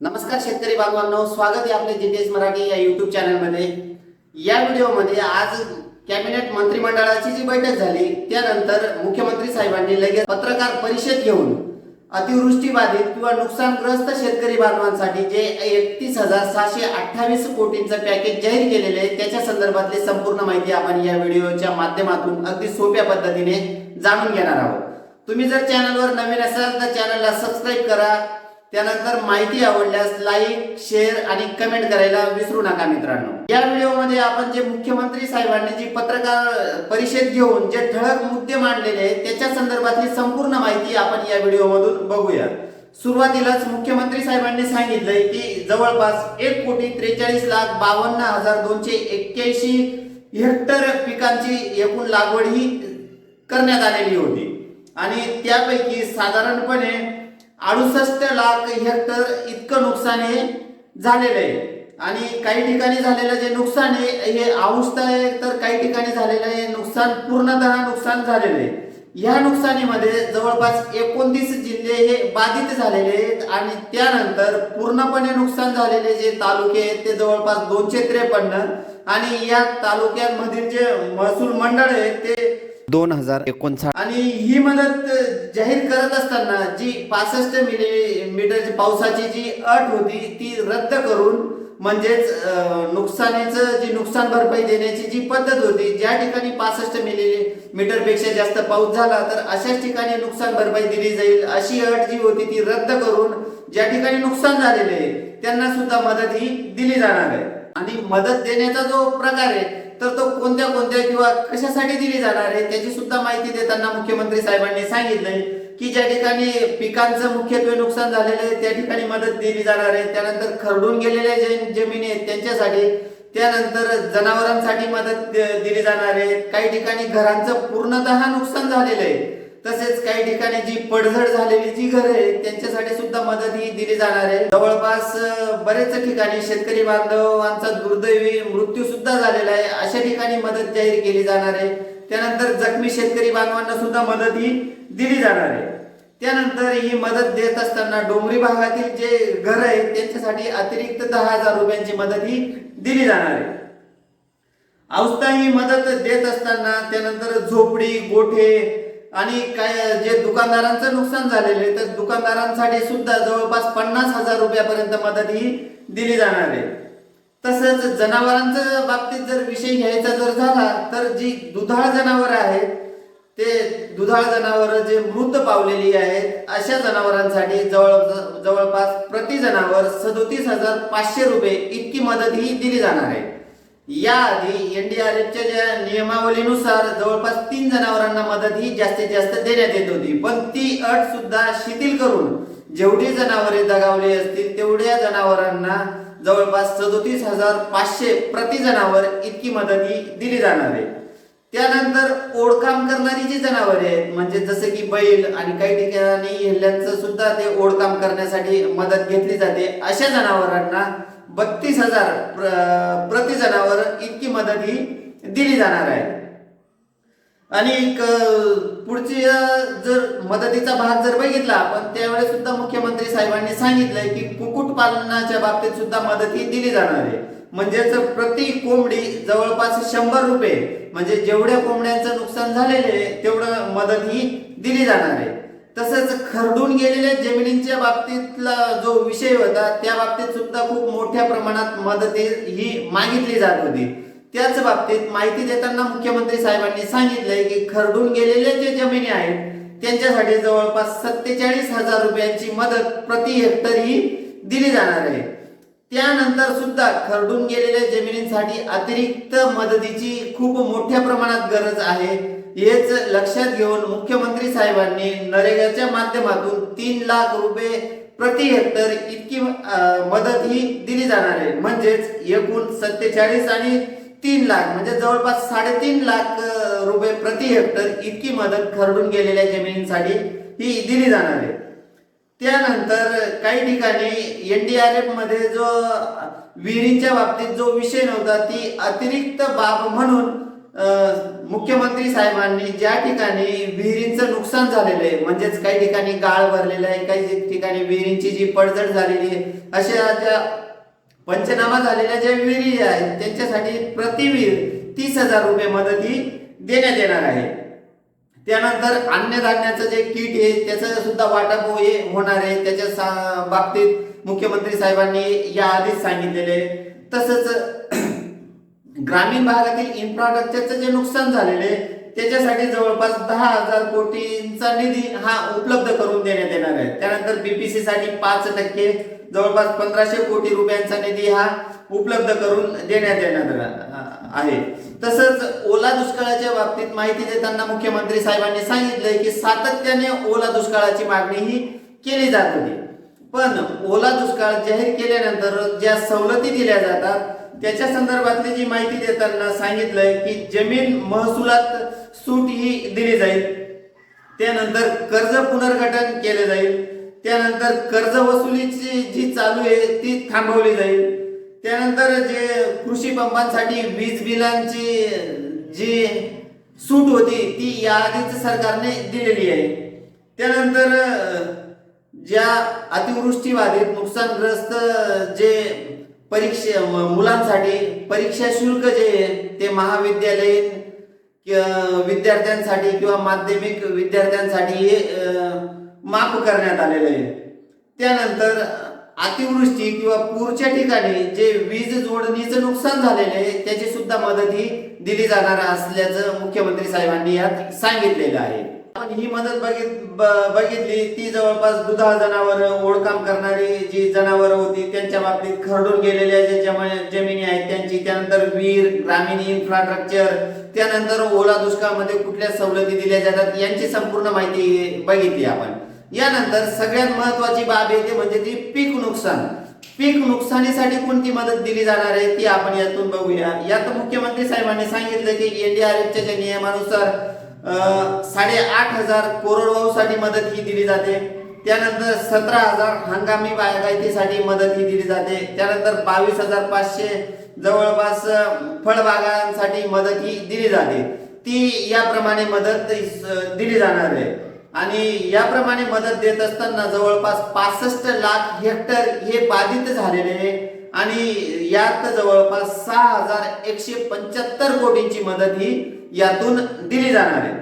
नमस्कार शेतकरी बांधवांनो स्वागत आहे आपले जीटीएस मराठी या युट्यूब चॅनलमध्ये या व्हिडिओमध्ये आज कॅबिनेट मंत्रिमंडळाची जी बैठक झाली त्यानंतर मुख्यमंत्री साहेबांनी लगेच पत्रकार परिषद घेऊन अतिवृष्टी बाधित किंवा नुकसानग्रस्त शेतकरी बांधवांसाठी जे एकतीस हजार सहाशे अठ्ठावीस कोटींचं पॅकेज जाहीर केलेले आहे त्याच्या संदर्भातली संपूर्ण माहिती आपण या व्हिडिओच्या माध्यमातून अगदी सोप्या पद्धतीने जाणून घेणार आहोत. तुम्ही जर चॅनलवर नवीन असाल तर चॅनलला सबस्क्राईब करा त्यानंतर माहिती आवडल्यास लाईक शेअर आणि कमेंट करायला विसरू नका मित्रांनो. या व्हिडिओमध्ये आपण जे मुख्यमंत्री साहेबांनी जी पत्रकार परिषद घेऊन जे ठळक मुद्दे मांडलेले आहेत त्याच्या संदर्भातली संपूर्ण माहिती आपण या व्हिडिओमधून बघूया सुरुवातीलाच मुख्यमंत्री साहेबांनी सांगितलंय की जवळपास एक कोटी त्रेचाळीस लाख बावन्न हजार दोनशे एक्क्याऐंशी हेक्टर पिकांची एकूण लागवड ही करण्यात आलेली होती. आणि त्यापैकी साधारणपणे अडुसष्ट लाख हेक्टर इतकं नुकसान हे झालेलं आहे. आणि काही ठिकाणी झालेलं जे नुकसान आहे हे औषध आहे तर काही ठिकाणी झालेलं आहे नुकसान पूर्णतः नुकसान झालेलं आहे. ह्या नुकसानीमध्ये जवळपास एकोणतीस जिल्हे हे बाधित झालेले आहेत आणि त्यानंतर पूर्णपणे नुकसान झालेले जे तालुके आहेत ते जवळपास दोनशे त्रेपन्न. आणि या तालुक्यांमधील जे महसूल मंडळ आहे ते दोन हजार एकोणसाठ. आणि ही मदत जाहीर करत असताना जी पासष्ट मिलीमीटरची पावसाची जी अट होती ती रद्द करून म्हणजेच नुकसानीचं जी नुकसान भरपाई देण्याची जी पद्धत होती ज्या ठिकाणी पासष्ट मिलीमीटरपेक्षा जास्त पाऊस झाला तर अशाच ठिकाणी नुकसान भरपाई दिली जाईल. अशी अट जी होती ती रद्द करून ज्या ठिकाणी नुकसान झालेले आहे त्यांना सुद्धा मदत ही दिली जाणार आहे. आणि मदत देण्याचा जो प्रकार आहे तर तो कोणत्या कोणत्या किंवा कशासाठी दिली जाणार आहे त्याची सुद्धा माहिती देताना मुख्यमंत्री साहेबांनी सांगितलंय की ज्या ठिकाणी पिकांचं मुख्यत्वे नुकसान झालेलं आहे त्या ठिकाणी मदत दिली जाणार आहे. त्यानंतर खरडून गेलेल्या जे जमिनी आहेत त्यांच्यासाठी त्यानंतर जनावरांसाठी मदत दिली जाणार आहे. काही ठिकाणी घरांचं पूर्णतः नुकसान झालेलं आहे. तसेच काही ठिकाणी जी पडझड झालेली जी घरं आहेत त्यांच्यासाठी सुद्धा मदत ही दिली जाणार आहे. जवळपास बरेच ठिकाणी शेतकरी बांधवांचा दुर्दैवी मृत्यू सुद्धा झालेला आहे. अशा ठिकाणी मदत जाहीर केली जाणार आहे. त्यानंतर जखमी शेतकरी बांधवांना सुद्धा मदत ही दिली जाणार आहे. त्यानंतर ही मदत देत असताना डोंगरी भागातील जे घर आहेत त्यांच्यासाठी अतिरिक्त दहा हजार रुपयांची मदत ही दिली जाणार आहे. औषधा ही मदत देत असताना त्यानंतर झोपडी गोठे आणि काय जे दुकानदारांचं नुकसान झालेलं आहे तर दुकानदारांसाठी सुद्धा जवळपास पन्नास हजार रुपयापर्यंत मदत ही दिली जाणार आहे. तसंच जनावरांचं बाबतीत जर विषय घ्यायचा जर झाला तर जी दुधाळ जनावरं आहेत ते दुधाळ जनावरं जे मृत पावलेली आहेत अशा जनावरांसाठी जवळ जवळपास प्रति जनावर सदोतीस हजार पाचशे रुपये इतकी मदत ही दिली जाणार आहे. याआधी एनडीआरएफच्या ज्या नियमावलीनुसार जवळपास तीन जनावरांना मदत ही जास्तीत जास्त देण्यात येत होती. पण ती अट सुद्धा शिथिल करून जेवढी जनावरे दगावली असतील तेवढ्या जनावरांना जवळपास सदोतीस हजार पाचशे प्रति जनावर इतकी मदत ही दिली जाणार आहे. त्यानंतर ओढकाम करणारी जी जनावरे आहेत म्हणजे जसं की बैल आणि काही ठिकाणी हेल्ल्यांचं सुद्धा ते ओढकाम करण्यासाठी मदत घेतली जाते. अशा जनावरांना बत्तीस हजार प्र- प्रति जनावर इतकी मदत ही दिली जाणार आहे. आणि पुढची जर मदतीचा भाग जर बघितला आपण त्यावेळेस सुद्धा मुख्यमंत्री साहेबांनी सांगितलंय की कुक्कुटपालनाच्या बाबतीत सुद्धा मदत ही दिली जाणार आहे. म्हणजेच प्रति कोंबडी जवळपास शंभर रुपये. म्हणजे जेवढ्या कोंबड्यांचं नुकसान झालेले आहे तेवढं मदत ही दिली जाणार आहे. तसंच खरडून गेलेल्या जमिनींच्या बाबतीतला जो विषय होता त्या बाबतीत सुद्धा खूप मोठ्या प्रमाणात मदत ही मागितली जात होती. त्याच बाबतीत माहिती देताना मुख्यमंत्री साहेबांनी सांगितलंय की खरडून गेलेल्या जे जमिनी आहेत त्यांच्यासाठी जवळपास सत्तेचाळीस हजार रुपयांची मदत प्रति हेक्टर ही दिली जाणार आहे. त्यानंतर सुद्धा खरडून गेलेल्या जमिनींसाठी अतिरिक्त मदतीची खूप मोठ्या प्रमाणात गरज आहे. हेच लक्षात घेऊन मुख्यमंत्री साहेबांनी नरेगाच्या माध्यमातून तीन लाख रुपये प्रति हेक्टर इतकी मदत ही दिली जाणार आहे. म्हणजेच एकूण सत्तेचाळीस आणि तीन लाख म्हणजे जवळपास साडेतीन लाख रुपये प्रति हेक्टर इतकी मदत खरडून गेलेल्या जमिनींसाठी ही दिली जाणार आहे. त्यानंतर काही ठिकाणी एनडीआरएफमध्ये जो विहिरींच्या बाबतीत जो विषय नव्हता ती अतिरिक्त बाब म्हणून मुख्यमंत्री साहेबांनी ज्या ठिकाणी विहिरींचं नुकसान झालेलं आहे म्हणजेच काही ठिकाणी गाळ भरलेला आहे काही ठिकाणी विहिरींची जी पडझड झालेली आहे अशा ज्या पंचनामा झालेल्या ज्या विहिरी आहेत त्यांच्यासाठी प्रतिविहीर तीस हजार रुपये मदत ही देण्यात येणार आहे. त्यानंतर अन्नधान्याचं जे किट आहे त्याचं सुद्धा वाटप हे होणार आहे. त्याच्या बाबतीत मुख्यमंत्री साहेबांनी या आधीच सांगितलेले तसंच ग्रामीण भागातील इन्फ्रास्ट्रक्चरचं जे नुकसान झालेले आहे, त्याच्यासाठी जवळपास दहा हजार कोटींचा निधी हा उपलब्ध करून देण्यात येणार आहे. त्यानंतर बीपीसी साठी पाच टक्के जवळपास पंधराशे कोटी रुपयांचा निधी हा उपलब्ध करून देण्यात येणार आहे. तसंच ओला दुष्काळाच्या बाबतीत माहिती देताना मुख्यमंत्री साहेबांनी सांगितलंय की सातत्याने ओला दुष्काळाची मागणी ही केली जात होती. पण ओला दुष्काळ जाहीर केल्यानंतर ज्या सवलती दिल्या जातात त्याच्या संदर्भातली जी माहिती देताना सांगितलंय की जमीन महसुलात सूट ही दिली जाईल. त्यानंतर कर्ज पुनर्गठन केले जाईल. त्यानंतर कर्ज वसुलीची जी चालू आहे ती थांबवली जाईल. त्यानंतर जे कृषी पंपांसाठी वीज बिलांची जी सूट होती ती याआधीच सरकारने दिलेली आहे. त्यानंतर ज्या अतिवृष्टीबाधित नुकसानग्रस्त जे परीक्षा मुलांसाठी परीक्षा शुल्क जे आहे ते महाविद्यालयीन विद्यार्थ्यांसाठी किंवा माध्यमिक विद्यार्थ्यांसाठी हे माफ करण्यात आलेलं आहे. त्यानंतर अतिवृष्टी किंवा पूरच्या ठिकाणी जे वीज जोडणीचं नुकसान झालेलं आहे त्याची सुद्धा मदत ही दिली जाणार असल्याचं मुख्यमंत्री साहेबांनी यात सांगितलेलं आहे. आपण ही मदत बघित बघितली ती जवळपास दुधाळ जनावर ओळखाम करणारी जी जनावर होती त्यांच्या बाबतीत खरडून गेलेल्या ज्या जमिनी आहेत त्यांची त्यानंतर वीर ग्रामीण इन्फ्रास्ट्रक्चर त्यानंतर ओला दुष्काळामध्ये कुठल्या सवलती दिल्या जातात यांची संपूर्ण माहिती बघितली आपण. यानंतर सगळ्यात महत्वाची बाब येते म्हणजे ती पीक नुकसान. पीक नुकसानीसाठी कोणती मदत दिली जाणार आहे ती आपण यातून बघूया. यात मुख्यमंत्री साहेबांनी सांगितलं की एनडीआरएफच्या नियमानुसार साडेआठ हजार कोरडवाहूसाठी मदत ही दिली जाते. त्यानंतर सतरा हजार हंगामी बागायतीसाठी मदत ही दिली जाते. त्यानंतर बावीस हजार पाचशे जवळपास फळबागांसाठी मदत ही दिली जाते. ती याप्रमाणे मदत दिली जाणार आहे. आणि याप्रमाणे मदत देत असताना जवळपास पासष्ट लाख हेक्टर हे बाधित झालेले आहे. आणि यात जवळपास सहा हजार एकशे पंच्याहत्तर कोटींची मदत ही यातून दिली जाणार आहे.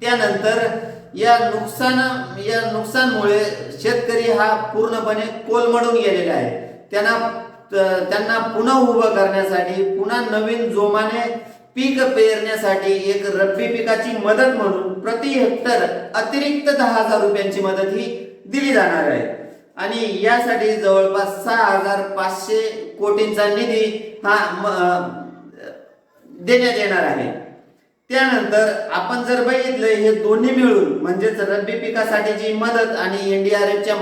त्यानंतर या नुकसान या नुकसानमुळे शेतकरी हा पूर्णपणे कोलमडून गेलेला आहे. त्यांना त्यांना पुन्हा उभं करण्यासाठी पुन्हा नवीन जोमाने पीक पेरण्यासाठी एक रब्बी पिकाची मदत म्हणून प्रति हेक्टर अतिरिक्त दहा हजार रुपयांची मदत ही दिली जाणार आहे. आणि यासाठी जवळपास सहा हजार पाचशे कोटींचा निधी हा देण्यात येणार आहे. त्यानंतर आपण जर बघितलं हे दोन्ही मिळून म्हणजेच रब्बी पिकासाठीची मदत आणि एनडीआरएफच्या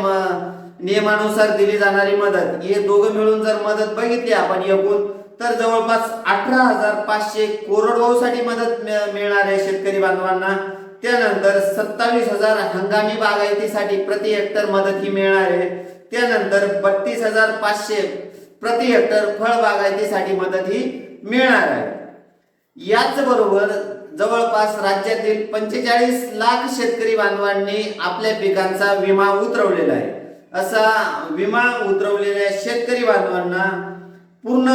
नियमानुसार दिली जाणारी मदत हे दोघं मिळून जर मदत बघितली आपण एकूण तर जवळपास अठरा हजार पाचशे कोरडवाहूसाठी मदत मिळ- मिळणार आहे शेतकरी बांधवांना त्यानंतर सत्तावीस हजार हंगामी बागायतीसाठी प्रति हेक्टर मदत ही मिळणार आहे. त्यानंतर बत्तीस हजार पाचशे प्रति हेक्टर फळ बागायतीसाठी मदत ही मिळणार आहे. याच बरोबर जवळपास राज्यातील पंचेचाळीस लाख शेतकरी बांधवांनी आपल्या पिकांचा विमा उतरवलेला आहे. असा विमा उतरवलेल्या शेतकरी बांधवांना पूर्ण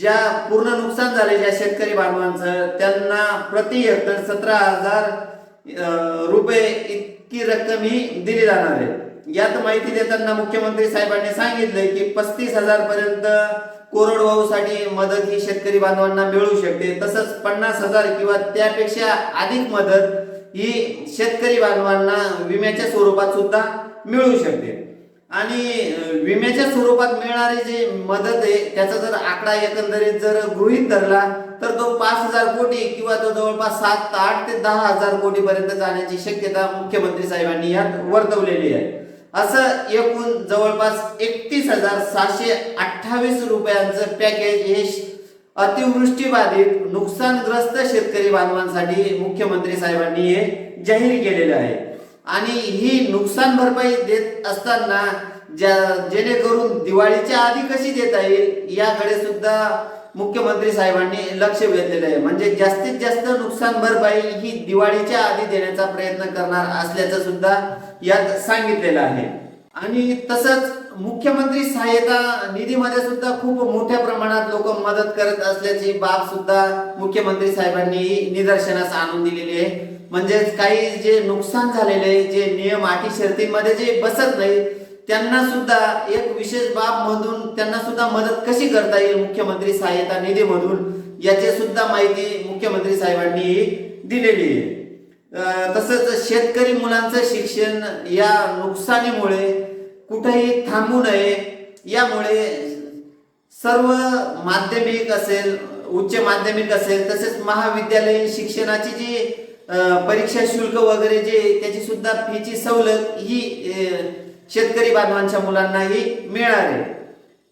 ज्या पूर्ण नुकसान झालेल्या शेतकरी बांधवांचं त्यांना प्रति हेक्टर सतरा हजार रुपये इतकी रक्कम ही दिली जाणार आहे. यात माहिती देताना मुख्यमंत्री साहेबांनी सांगितलंय की पस्तीस हजार पर्यंत कोरडवाहूसाठी मदत ही शेतकरी बांधवांना मिळू शकते. तसंच पन्नास हजार किंवा त्यापेक्षा अधिक मदत ही शेतकरी बांधवांना विम्याच्या स्वरूपात सुद्धा मिळू शकते. आणि विम्याच्या स्वरूपात मिळणारी जी मदत आहे त्याचा जर आकडा एकंदरीत जर गृहीत धरला तर तो पाच हजार कोटी किंवा तो जवळपास सात आठ ते दहा हजार कोटी पर्यंत जाण्याची शक्यता मुख्यमंत्री साहेबांनी यात वर्तवलेली आहे. असं एकूण जवळपास एकतीस हजार सहाशे अठ्ठावीस रुपयांचं पॅकेज हे अतिवृष्टीबाधित नुकसानग्रस्त शेतकरी बांधवांसाठी मुख्यमंत्री साहेबांनी हे जाहीर केलेलं आहे. आणि ही नुकसान भरपाई देत असताना ज्या जेणेकरून दिवाळीच्या आधी कशी देता येईल याकडे सुद्धा मुख्यमंत्री साहेबांनी लक्ष वेधलेलं आहे. म्हणजे जास्तीत जास्त नुकसान भरपाई ही दिवाळीच्या आधी देण्याचा प्रयत्न करणार असल्याचं सुद्धा यात सांगितलेलं आहे. आणि तसंच मुख्यमंत्री सहाय्यता निधीमध्ये सुद्धा खूप मोठ्या प्रमाणात लोक मदत करत असल्याची बाब सुद्धा मुख्यमंत्री साहेबांनी निदर्शनास आणून दिलेली आहे. म्हणजेच काही जे नुकसान झालेले जे नियम अटी शर्तीमध्ये जे बसत नाही त्यांना सुद्धा एक विशेष बाब मधून त्यांना सुद्धा मदत कशी करता येईल मुख्यमंत्री सहाय्यता निधीमधून याची सुद्धा माहिती मुख्यमंत्री साहेबांनी दिलेली आहे. तसंच शेतकरी मुलांचं शिक्षण या नुकसानीमुळे कुठेही थांबू नये यामुळे सर्व माध्यमिक असेल उच्च माध्यमिक असेल तसेच महाविद्यालयीन शिक्षणाची जी परीक्षा शुल्क वगैरे जे त्याची सुद्धा फीची सवलत ही शेतकरी बांधवांच्या मुलांनाही मिळणार आहे.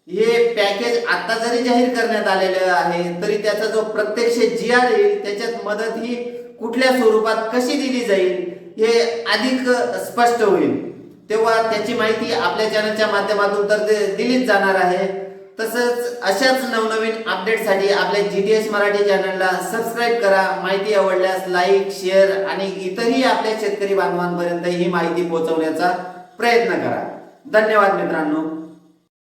हे पॅकेज आता जरी जाहीर करण्यात आलेलं आहे तरी त्याचा जो प्रत्यक्ष जी आर येईल त्याच्यात मदत ही कुठल्या स्वरूपात कशी दिली जाईल हे अधिक स्पष्ट होईल. तेव्हा त्याची माहिती आपल्या चॅनलच्या माध्यमातून तर दिलीच जाणार आहे. तसंच अशाच नवनवीन अपडेटसाठी आपल्या जी टी एस मराठी चॅनलला सबस्क्राईब करा. माहिती आवडल्यास लाईक शेअर आणि इतरही आपल्या शेतकरी बांधवांपर्यंत ही माहिती पोहोचवण्याचा प्रयत्न करा. धन्यवाद मित्रांनो.